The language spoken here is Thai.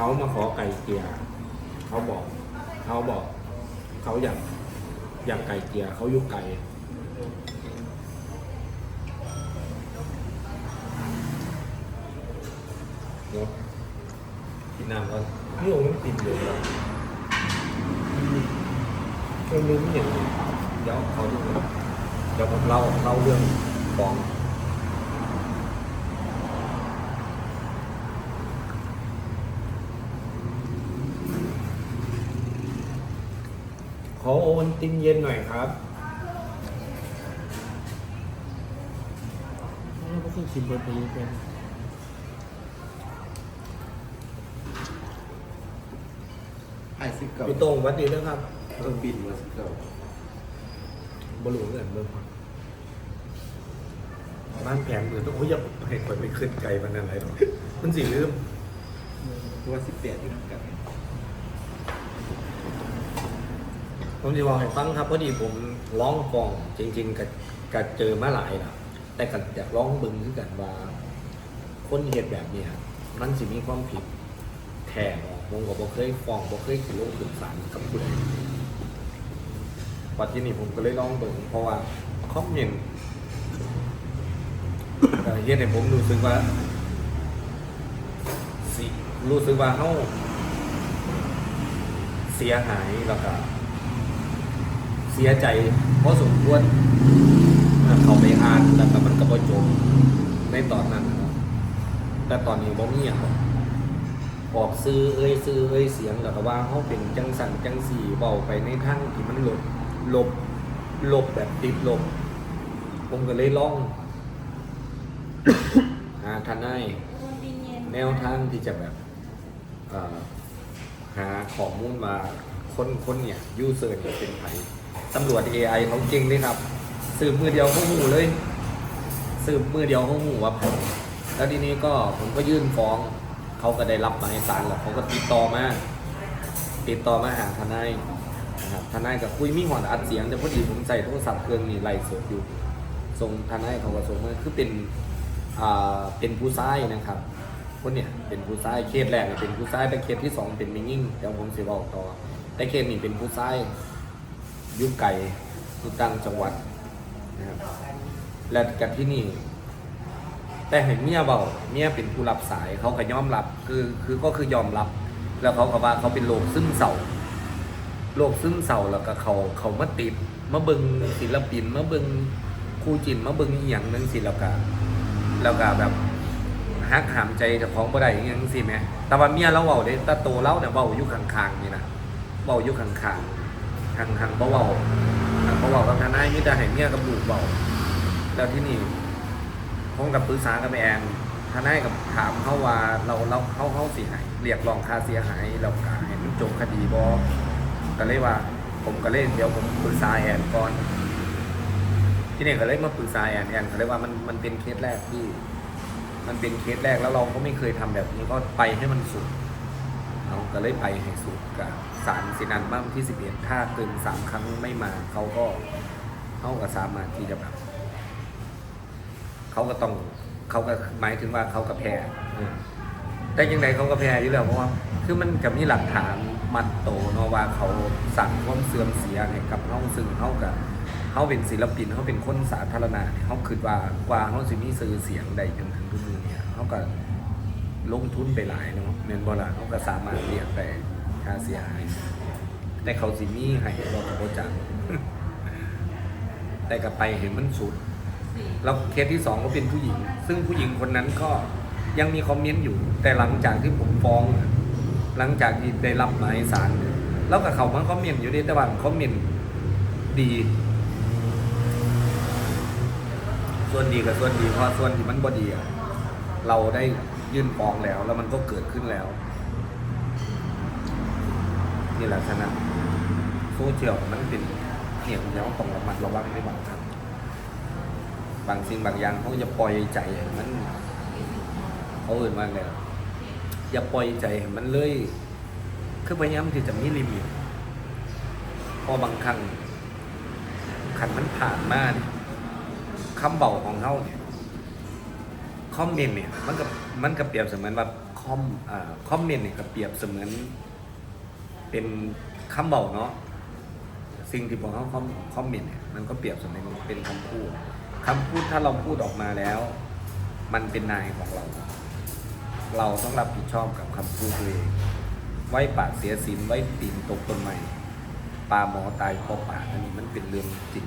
เขามาขอไก่เกลียร์เขาบอก เขาบอก เขาอยากอยากไก่เกลียร์เขาอยุกไก่เนาะกินน้ำก่อนนี่โอ้มันติดอยู่แล้วเรื่องนึงไม่เห็นเลยเดี๋ยวเขาดูเดี๋ยวผมเล่าเล่าเรื่องฟอง ข อโอนตินเย็นหน่อยครับแล้วก็ต้องชิมเบอร์ไปเยอะแยะไอซิเก่าพี่โต้งหวัดดีนะครับต้องบินมาสิเก่าบรูเงินเบิ่งครับบ้านแผงเหมือนต้องโอ้ยอย่าให้คอยไปขึ้นไกลมันอะไรหรอกมันสิลืมเพราะว่าสิบแปดอยู่กัน ผมจะบอกให้ฟังครับพอดีผมร้องฟองจริง ๆกับกับเจอมาหลายนะแต่ก็อยากร้องบึงคือกันว่า คนเหตุแบบเนี้ยมันสิมีความผิดแท้บ่ผมก็บ่เคยฟ้องบ่เคยขึ้นลงขึ้นศาลกับผู้ใดปัจจุบันผมก็เลยลองบิ่งเพราะว่าคอมเมนต์เอ่อเฮ็ดให้ผมรู้สึกว่าสิรู้สึกว่าเฮาเสียหายแล้วก็ สียใจเพราะสมควรเมื่อเขาไปอ่านแล้วก็มันก็บ่จบในตอนนั้นนะครับแต่ตอนนี้บ่มีหยังหรอกออกซื้อเอ้ยซื้อเอ้ยเสียงแล้วก็ว่าเขาเป็นจังสันจังสีเบาไปในทางที่มันลบลบลบแบบติดลบ ผมก็เลยลอง หาทนายแนวทางที่จะแบบเอ่อหาข้อมูลมา คนคนเนี่ยยูเซอร์เนี่ยเป็นใครตำรวจ AI เขาเก่งเลยครับ สืบมือเดียวเขาหูเลย สืบมือเดียวเขาหูว่าผมแล้วทีนี้ก็ผมก็ยื่นฟ้อง เขาก็ได้รับหมายสารแล้วเขาก็ติดต่อมาติดต่อมาหาทนายนะครับทนายกับคุยมีหอดอัดเสียงแต่พอดีผมใส่โทรศัพท์เครื่องนี้ไล่สดอยู่ส่งทนายเขาก็ส่งมาคือเป็นอ่าเป็นผู้ซ้ายนะครับคนเนี่ยเป็นผู้ซ้ายเคสแรกเป็นผู้ซ้ายแต่เคสที่สองเป็นมิยิ่งเดี๋ยวผมสิบอกต่อ แต่เคสนี้เป็นผู้ซ้ายอยุคไก่อยู่ต่างจังหวัดนะครับและกับที่นี่ แต่เห็นเมียเบาเมียเป็นผู้รับสายเขาก็ยอมรับคือคือก็คือยอมรับ แล้วเขาก็ว่าเขาเป็นโรคซึมเศร้าโรคซึมเศร้าแล้วก็เขาเขามาติดมาเบิงศิลปินมาเบิงครูจินมาเบิงอหย่างนึงศิลปะแล้วก็แบบฮักหามใจจ้าของบ่ได้อหยังสิแหมแต่ว่าเมียเราเว้าเด้แตาโตเราเนี่ยเว้าอยู่ข้างๆนี่นะ เว้าอยู่ข้างๆห่างๆบ่เว้าห่างบ่เว้ากับทนายมีแต่ให้เมียกับลูกเว้าแล้วที่นี่ผมกับปรึกษากับแอนทนายกับถามเขาว่าเราเราเขาเขาเสิให้เรียกร้องค่าเสียหายแล้วก็ให้มันจบคดีบ่ก็เลยว่า ผมก็เลยเดี๋ยวผมปรึกษาแอนก่อนที่นี่ก็เลยมาปรึกษาแอนแอนเขาเลยว่ามันมันเป็นเคสแรกที่ มันเป็นเคสแรกแล้วเราก็ไม่เคยทำแบบนี้ก็ไปให้มันสุด เราก็เลยไปให้สุดกับสารสินันบ้างที่สิบเอ็ดถ้าเกินสามครั้งไม่มาเขาก็เขาก็สามารถที่จะแบบเขาก็ต้องเขาก็หมายถึงว่าเขาก็แพ้แต่ยังไงเขาก็แพ้อยู่แล้วเพราะว่าคือมันกับมีหลักฐานมัดโตเนาะว่าเขาสั่งความเสื่อมเสียให้กับน้องซึ่งเขากับเขาเป็นศิลปินเขาเป็นคนสาธารณะเขาคิดว่ากว่าเขาสิมีสื่อเสียงใดจนถึงทุกมือเนี่ยเขาก็ ลงทุนไปหลายเนาะเมนบอลาเขาก็สามารถเรียกแต่ค่าเสียหายแต่เขาสิมีให้เราก็บ่จังแต่ก็ไปเห็นมันสุด แล้วเคสที่สองก็เป็นผู้หญิง ซึ่งผู้หญิงคนนั้นก็ยังมีคอมเมนต์อยู่ แต่หลังจากที่ผมฟ้อง หลังจากที่ได้รับหมายสารแล้วกับเขามันคอมเมนต์อยู่ดีแต่ว่าคอมเมนต์ดี ส่วนดีกับส่วนดีเพราะส่วนที่มันบ่ดีเราได้ ยื่นฟ้องแล้ว แล้วมันก็เกิดขึ้นแล้ว นี่แหละฉะนั้นโซเชียลมันเป็นเหตุแล้วต้องระมัดระวังในบางครั้งบางสิ่งบางอย่างเขาจะปล่อยใจให้มันเขาเอื่นว่าไงล่ะอย่าปล่อยใจให้มันเลยคือพยายามที่จะมีลิมิตพอบางครั้งขันมันผ่านมาเนี่ยคำเบาของเขาเนี่ย คอมเมนต์เนี่ยมันก็มันก็เปรียบเสมือนว่าคอมอ่าคอมเมนต์เนี่ยก็เปรียบเสมือน เป็นคำบอกเนาะสิ่งที่พวกเขาคอมคอมเมนต์เนี่ยมันก็เปรียบเสมือนเป็นคำพูดคำพูดถ้าเราพูดออกมาแล้ว มันเป็นนายของเรา เราต้องรับผิดชอบกับคำพูดตัวเองไว้ปากเสียสินไว้ตีนตกต้นไม้ปลาหมอตายเพราะปากอันนี้มันเป็นเรื่องจริง